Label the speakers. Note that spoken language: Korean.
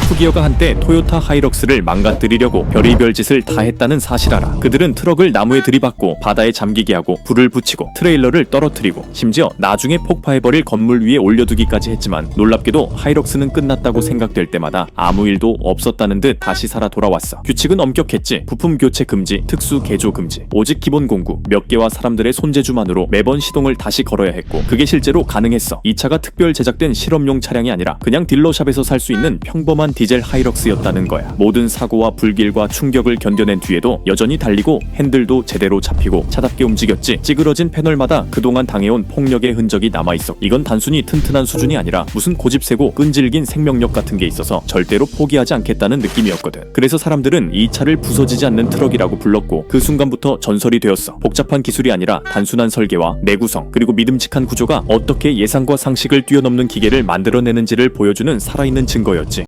Speaker 1: 토프기어가 한때 토요타 하이럭스를 망가뜨리려고 별의별 짓을 다 했다는 사실 알아. 그들은 트럭을 나무에 들이받고 바다에 잠기게 하고 불을 붙이고 트레일러를 떨어뜨리고 심지어 나중에 폭파해버릴 건물 위에 올려두기까지 했지만 놀랍게도 하이럭스는 끝났다고 생각될 때마다 아무 일도 없었다는 듯 다시 살아 돌아왔어. 규칙은 엄격했지. 부품 교체 금지, 특수 개조 금지, 오직 기본 공구, 몇 개와 사람들의 손재주만으로 매번 시동을 다시 걸어야 했고 그게 실제로 가능했어. 이 차가 특별 제작된 실험용 차량이 아니라 그냥 딜러샵에서 살 수 있는 평범한 디젤 하이럭스였다는 거야. 모든 사고와 불길과 충격을 견뎌낸 뒤에도 여전히 달리고 핸들도 제대로 잡히고 차답게 움직였지. 찌그러진 패널마다 그동안 당해온 폭력의 흔적이 남아 있어. 이건 단순히 튼튼한 수준이 아니라 무슨 고집세고 끈질긴 생명력 같은 게 있어서 절대로 포기하지 않겠다는 느낌이었거든. 그래서 사람들은 이 차를 부서지지 않는 트럭이라고 불렀고 그 순간부터 전설이 되었어. 복잡한 기술이 아니라 단순한 설계와 내구성 그리고 믿음직한 구조가 어떻게 예상과 상식을 뛰어넘는 기계를 만들어내는지를 보여주는 살아있는 증거였지.